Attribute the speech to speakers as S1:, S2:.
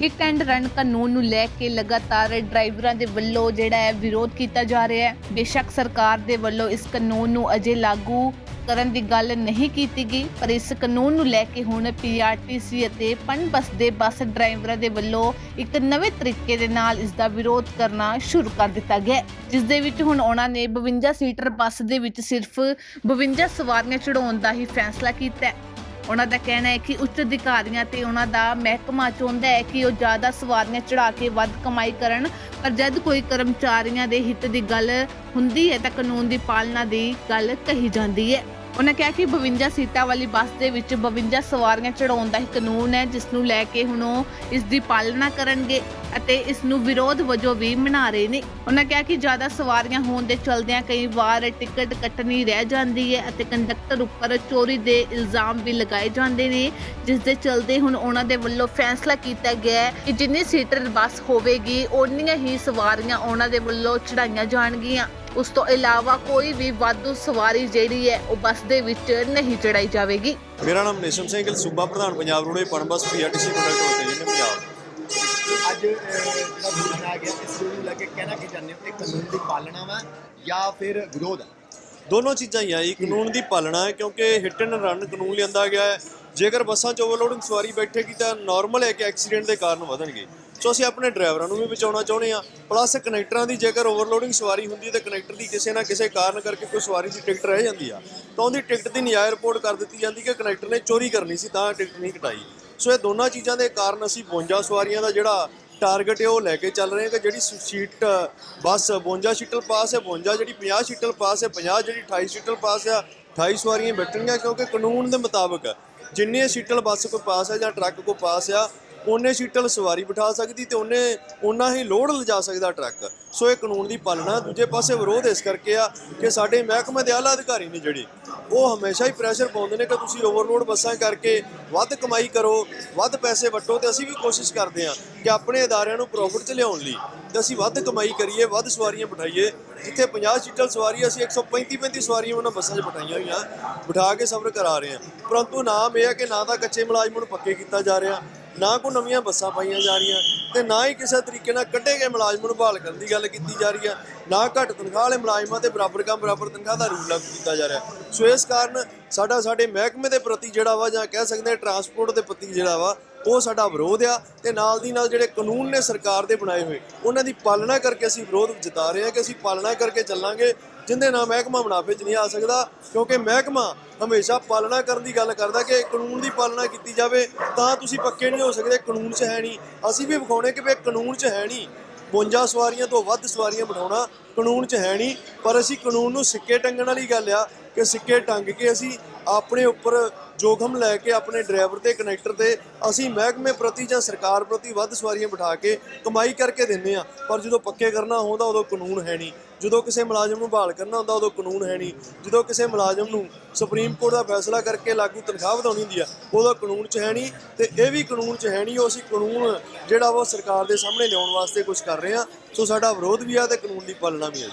S1: Hit and run ਕਾਨੂੰਨ ਨੂੰ ਲੈ ਕੇ ਲਗਾਤਾਰ ਡਰਾਈਵਰਾਂ ਦੇ ਵੱਲੋਂ ਜਿਹੜਾ ਹੈ ਵਿਰੋਧ ਕੀਤਾ ਜਾ ਰਿਹਾ ਹੈ। ਬੇਸ਼ੱਕ ਸਰਕਾਰ ਦੇ ਵੱਲੋਂ ਇਸ ਕਾਨੂੰਨ ਨੂੰ ਅਜੇ ਲਾਗੂ ਕਰਨ ਦੀ ਗੱਲ ਨਹੀਂ ਕੀਤੀ ਗਈ ਪਰ ਇਸ ਕਾਨੂੰਨ ਨੂੰ ਲੈ ਕੇ ਹੁਣ ਪੀਆਰਟੀਸੀ ਅਤੇ ਪਨ ਬੱਸ ਦੇ ਬੱਸ ਡਰਾਈਵਰਾਂ ਦੇ ਵੱਲੋਂ ਇੱਕ ਨਵੇਂ ਤਰੀਕੇ ਦੇ ਨਾਲ ਇਸ ਦਾ ਵਿਰੋਧ ਕਰਨਾ ਸ਼ੁਰੂ ਕਰ ਦਿੱਤਾ ਗਿਆ ਹੈ, ਜਿਸ ਦੇ ਵਿੱਚ ਹੁਣ ਉਹਨਾਂ ਨੇ 52 ਸੀਟਰ ਬੱਸ ਦੇ ਵਿੱਚ ਸਿਰਫ 52 ਸਵਾਰੀਆਂ ਚੜਾਉਣ ਦਾ ਹੀ ਫੈਸਲਾ ਕੀਤਾ ਉਹਨਾਂ ਦਾ ਕਹਿਣਾ ਹੈ ਕਿ ਉੱਚ ਅਧਿਕਾਰੀਆਂ ਤੇ ਉਹਨਾਂ ਦਾ ਮਹਿਕਮਾ ਚਾਹੁੰਦਾ ਹੈ ਕਿ ਉਹ ਜ਼ਿਆਦਾ ਸਵਾਰੀਆਂ ਚੜਾ ਕੇ ਵੱਧ ਕਮਾਈ ਕਰਨ, ਪਰ ਜਦ ਕੋਈ ਕਰਮਚਾਰੀਆਂ ਦੇ ਹਿੱਤ ਦੀ ਗੱਲ ਹੁੰਦੀ ਹੈ ਤਾਂ ਕਾਨੂੰਨ ਦੀ ਪਾਲਣਾ ਦੀ ਗੱਲ ਕਹੀ ਜਾਂਦੀ ਹੈ। ਉਹਨਾਂ ਕਿਹਾ ਕਿ 52 ਸੀਟਾਂ ਵਾਲੀ ਬੱਸ ਦੇ ਵਿੱਚ 52 ਸਵਾਰੀਆਂ ਚੜਾਉਣ ਦਾ ਹੀ ਕਾਨੂੰਨ ਹੈ, ਜਿਸ ਨੂੰ ਲੈ ਕੇ ਹੁਣ ਉਹ ਇਸ ਦੀ ਪਾਲਣਾ ਕਰਨਗੇ ਅਤੇ ਇਸ ਨੂੰ ਵਿਰੋਧ ਵਜੋਂ ਵੀ ਮਨਾ ਰਹੇ ਨੇ। ਉਹਨਾਂ ਕਿਹਾ ਕਿ ਜ਼ਿਆਦਾ ਸਵਾਰੀਆਂ ਹੋਣ ਦੇ ਚਲਦਿਆਂ ਕਈ ਵਾਰ ਟਿਕਟ ਕੱਟਣੀ ਰਹਿ ਜਾਂਦੀ ਹੈ ਅਤੇ ਕੰਡਕਟਰ ਉੱਪਰ ਚੋਰੀ ਦੇ ਇਲਜ਼ਾਮ ਵੀ ਲਗਾਏ ਜਾਂਦੇ ਨੇ, ਜਿਸ ਦੇ ਚਲਦੇ ਹੁਣ ਉਹਨਾਂ ਦੇ ਵੱਲੋਂ ਫੈਸਲਾ ਕੀਤਾ ਗਿਆ ਹੈ ਕਿ ਜਿੰਨੀ ਸੀਟਰ ਬੱਸ ਹੋਵੇਗੀ, ਓਨੀਆਂ ਹੀ ਸਵਾਰੀਆਂ ਉਹਨਾਂ ਦੇ ਵੱਲੋਂ ਚੜਾਈਆਂ ਜਾਣਗੀਆਂ। ਉਸ ਤੋਂ ਇਲਾਵਾ ਕੋਈ ਵੀ ਵਾਧੂ ਸਵਾਰੀ ਜਿਹੜੀ ਹੈ ਉਹ ਬੱਸ ਦੇ ਵਿੱਚ ਨਹੀਂ ਚੜਾਈ ਜਾਵੇਗੀ।
S2: ਮੇਰਾ ਨਾਮ ਨੇਸ਼ਮ ਸਿੰਘ ਗਿੱਲ ਸੂਬਾ ਪ੍ਰਧਾਨ Punjab roadway Punbus PRTC conductor association Punjab.
S3: ਅੱਜ ਜਿਹੜਾ ਬਿੱਲ ਬਣਾਇਆ ਗਿਆ ਇਸ ਬਿੱਲ ਨੂੰ ਲੈ ਕੇ ਕਹਿਣਾ ਕੀ ਚਾਹੁੰਦੇ ਹੋ? ਇਹ ਕਾਨੂੰਨ ਦੀ ਪਾਲਣਾ ਵਾ ਜਾਂ ਫਿਰ ਵਿਰੋਧ ਹੈ
S2: ਦੋਨੋਂ ਚੀਜ਼ਾਂ ਹੀ ਆ ਜੀ ਕਾਨੂੰਨ ਦੀ ਪਾਲਣਾ ਹੈ ਕਿਉਂਕਿ ਹਿੱਟ ਐਂਡ ਰਨ ਕਾਨੂੰਨ ਲਿਆਂਦਾ ਗਿਆ ਹੈ। ਜੇਕਰ ਬੱਸਾਂ 'ਚ ਓਵਰਲੋਡਿੰਗ ਸਵਾਰੀ ਬੈਠੇਗੀ ਤਾਂ ਨਾਰਮਲ ਹੈ ਕਿ ਐਕਸੀਡੈਂਟ ਦੇ ਕਾਰਨ ਵਧਣਗੇ। ਸੋ ਅਸੀਂ ਆਪਣੇ ਡਰਾਈਵਰਾਂ ਨੂੰ ਵੀ ਬਚਾਉਣਾ ਚਾਹੁੰਦੇ ਆ ਪਲੱਸ ਕਨੈਕਟਰਾਂ ਦੀ ਜੇਕਰ ਓਵਰਲੋਡਿੰਗ ਸਵਾਰੀ ਹੁੰਦੀ ਹੈ ਤਾਂ ਕਨੈਕਟਰ ਦੀ ਕਿਸੇ ਨਾ ਕਿਸੇ ਕਾਰਨ ਕਰਕੇ ਕੋਈ ਸਵਾਰੀ ਦੀ ਟਿਕਟ ਰਹਿ ਜਾਂਦੀ ਆ। ਤਾਂ ਉਹਦੀ ਟਿਕਟ ਦੀ ਨਜਾਇਜ਼ ਰਿਪੋਰਟ ਕਰ ਦਿੱਤੀ ਜਾਂਦੀ ਕਿ ਕਨੈਕਟਰ ਨੇ ਚੋਰੀ ਕਰਨੀ ਸੀ ਤਾਂ ਟਿਕਟ ਨਹੀਂ ਕਟਾਈ। ਸੋ ਇਹ ਦੋਨਾਂ ਚੀਜ਼ਾਂ ਦੇ ਕਾਰਨ ਅਸੀਂ 52 ਸਵਾਰੀਆਂ ਦਾ ਜਿਹੜਾ ਟਾਰਗੇਟ ਹੈ ਉਹ ਲੈ ਕੇ ਚੱਲ ਰਹੇ ਹਾਂ ਕਿ ਜਿਹੜੀ ਸੀਟ, ਬੱਸ 52 ਸੀਟਲ ਪਾਸ ਹੈ 52 ਜਿਹੜੀ 50 ਸੀਟਲ ਪਾਸ ਹੈ 50 ਜਿਹੜੀ 28 ਸੀਟਲ ਪਾਸ ਆ 28 ਸਵਾਰੀਆਂ ਬੈਠਣਗੀਆਂ ਕਿਉਂਕਿ ਕਾਨੂੰਨ ਦੇ ਮੁਤਾਬਕ ਜਿੰਨੇ ਸੀਟਲ ਬੱਸ ਕੋਈ ਪਾਸ ਹੈ ਜਾਂ ਟਰੱਕ ਕੋਈ ਪਾਸ ਆ ਉਹਨੇ ਸੀਟਲ ਸਵਾਰੀ ਬਿਠਾ ਸਕਦੀ ਤੇ ਉਹਨੇ ਉਹਨਾਂ ਹੀ ਲੋਡ ਲਿਜਾ ਸਕਦਾ ਟਰੱਕ। ਸੋ ਇਹ ਕਾਨੂੰਨ ਦੀ ਪਾਲਣਾ ਦੂਜੇ ਪਾਸੇ ਵਿਰੋਧ ਇਸ ਕਰਕੇ ਆ ਕਿ ਸਾਡੇ ਮਹਿਕਮੇ ਦੇ ਆਲਾ ਅਧਿਕਾਰੀ ਨੇ ਜਿਹੜੇ, ਉਹ ਹਮੇਸ਼ਾ ਹੀ ਪ੍ਰੈਸ਼ਰ ਪਾਉਂਦੇ ਨੇ ਕਿ ਤੁਸੀਂ ਓਵਰਲੋਡ ਬੱਸਾਂ ਕਰਕੇ ਵੱਧ ਕਮਾਈ ਕਰੋ, ਵੱਧ ਪੈਸੇ ਵਟੋ ਤੇ ਅਸੀਂ ਵੀ ਕੋਸ਼ਿਸ਼ ਕਰਦੇ ਹਾਂ ਕਿ ਆਪਣੇ ਅਦਾਰਿਆਂ ਨੂੰ ਪ੍ਰੋਫਿਟ 'ਚ ਲਿਆਉਣ ਲਈ ਤੇ ਅਸੀਂ ਵੱਧ ਕਮਾਈ ਕਰੀਏ, ਵੱਧ ਸਵਾਰੀਆਂ ਬਿਠਾਈਏ। ਜਿੱਥੇ 50 ਸੀਟਲ ਸਵਾਰੀ ਅਸੀਂ 135 35 ਸਵਾਰੀਆਂ ਉਹਨਾਂ ਬੱਸਾਂ 'ਚ ਬਿਠਾਈਆਂ ਹੋਈਆਂ, ਬਿਠਾ ਕੇ ਸਫ਼ਰ ਕਰਾ ਰਹੇ ਹਾਂ। ਪਰੰਤੂ ਨਾਮ ਇਹ ਹੈ ਕਿ ਨਾ ਤਾਂ ਕੱਚੇ ਮੁਲਾਜ਼ਮਾਂ ਨੂੰ ਪੱਕੇ ਕੀਤਾ ਜਾ ਰਿਹਾ ਨਾ ਕੋ ਨਵੀਆਂ ਬੱਸਾਂ ਪਾਈਆਂ ਜਾ ਰਹੀਆਂ ਤੇ ਨਾ ਹੀ ਕਿਸੇ ਤਰੀਕੇ ਨਾਲ ਕੱਢੇ ਗਏ ਮੁਲਾਜ਼ਮ ਨੂੰ ਬਹਾਲ ਕਰਨ ਦੀ ਗੱਲ ਕੀਤੀ ਜਾ ਰਹੀ ਹੈ ਨਾ ਘੱਟ ਤਨਖਾਹ ਵਾਲੇ ਮੁਲਾਜ਼ਮਾਂ ਤੇ ਬਰਾਬਰ ਕੰਮ, ਬਰਾਬਰ ਤਨਖਾਹ ਦਾ ਰੂਲ ਲਾਗੂ ਕੀਤਾ ਜਾ ਰਿਹਾ। ਸੋ ਇਸ ਕਾਰਨ ਸਾਡਾ, ਸਾਡੇ ਮਹਿਕਮੇ ਦੇ ਪ੍ਰਤੀ ਜਿਹੜਾ ਵਾ ਜਾਂ ਕਹਿ ਸਕਦੇ ਹਾਂ ਟਰਾਂਸਪੋਰਟ ਦੇ ਪ੍ਰਤੀ ਜਿਹੜਾ ਵਾ, ਉਹ ਸਾਡਾ ਵਿਰੋਧ ਆ ਤੇ ਨਾਲ ਦੀ ਨਾਲ ਜਿਹੜੇ ਕਾਨੂੰਨ ਨੇ ਸਰਕਾਰ ਦੇ ਬਣਾਏ ਹੋਏ, ਉਹਨਾਂ ਦੀ ਪਾਲਣਾ ਕਰਕੇ ਅਸੀਂ ਵਿਰੋਧ ਜਤਾ ਰਹੇ ਹਾਂ ਕਿ ਅਸੀਂ ਪਾਲਣਾ ਕਰਕੇ ਚੱਲਾਂਗੇ, ਜਿੰਦੇ ਨਾਲ ਮਹਿਕਮਾ ਮੁਨਾਫੇ 'ਚ ਨਹੀਂ ਆ ਸਕਦਾ, ਕਿਉਂਕਿ ਮਹਿਕਮਾ ਹਮੇਸ਼ਾ ਪਾਲਣਾ ਕਰਨ ਦੀ ਗੱਲ ਕਰਦਾ ਕਿ ਕਾਨੂੰਨ ਦੀ ਪਾਲਣਾ ਕੀਤੀ ਜਾਵੇ, ਤਾਂ ਤੁਸੀਂ ਪੱਕੇ ਨਹੀਂ ਹੋ ਸਕਦੇ, ਕਾਨੂੰਨ 'ਚ ਹੈ ਨਹੀਂ। ਅਸੀਂ ਵੀ ਵਿਖਾਉਣੇ ਕਿ ਵੀ ਕਾਨੂੰਨ 'ਚ ਹੈ ਨਹੀਂ। 52 ਸਵਾਰੀਆਂ ਤੋਂ ਵੱਧ ਸਵਾਰੀਆਂ ਬਿਠਾਉਣਾ ਕਾਨੂੰਨ 'ਚ ਹੈ ਨਹੀਂ, ਪਰ ਅਸੀਂ ਕਾਨੂੰਨ ਨੂੰ ਸਿੱਕੇ ਟੰਗਣ ਵਾਲੀ ਗੱਲ ਆ। ਕਿ ਸਿੱਕੇ ਟੰਗ ਕੇ ਅਸੀਂ ਆਪਣੇ ਉੱਪਰ ਜੋਖਮ ਲੈ ਕੇ ਆਪਣੇ ਡਰਾਈਵਰ ਤੇ ਕਨੈਕਟਰ ਤੇ ਅਸੀਂ ਮਹਿਕਮੇ ਪ੍ਰਤੀ ਜਾਂ ਸਰਕਾਰ ਪ੍ਰਤੀ ਵੱਧ ਸਵਾਰੀਆਂ ਬਿਠਾ ਕੇ ਕਮਾਈ ਕਰਕੇ ਦਿੰਦੇ ਆ ਪਰ ਜਦੋਂ ਪੱਕੇ ਕਰਨਾ ਹੁੰਦਾ, ਉਦੋਂ ਕਾਨੂੰਨ ਹੈ ਨਹੀਂ। ਜਦੋਂ ਕਿਸੇ ਮੁਲਾਜ਼ਮ ਨੂੰ ਬਹਾਲ ਕਰਨਾ ਹੁੰਦਾ, ਉਦੋਂ ਕਾਨੂੰਨ ਹੈ ਨਹੀਂ। ਜਦੋਂ ਕਿਸੇ ਮੁਲਾਜ਼ਮ ਨੂੰ ਸੁਪਰੀਮ ਕੋਰਟ ਦਾ ਫੈਸਲਾ ਕਰਕੇ ਲਾਗੂ ਤਨਖਾਹ ਵਧਾਉਣੀ ਹੁੰਦੀ ਆ, ਉਦੋਂ ਕਾਨੂੰਨ 'ਚ ਹੈ ਨਹੀਂ ਤੇ ਇਹ ਵੀ ਕਾਨੂੰਨ 'ਚ ਹੈ ਨਹੀਂ, ਉਹ ਅਸੀਂ ਕਾਨੂੰਨ ਜਿਹੜਾ ਵਾ ਉਹ ਸਰਕਾਰ ਦੇ ਸਾਹਮਣੇ ਲਿਆਉਣ ਵਾਸਤੇ ਕੁਝ ਕਰ ਰਹੇ ਆ ਸੋ ਸਾਡਾ ਵਿਰੋਧ ਵੀ ਆ ਤੇ ਕਾਨੂੰਨ ਦੀ ਪਾਲਣਾ ਵੀ ਆ।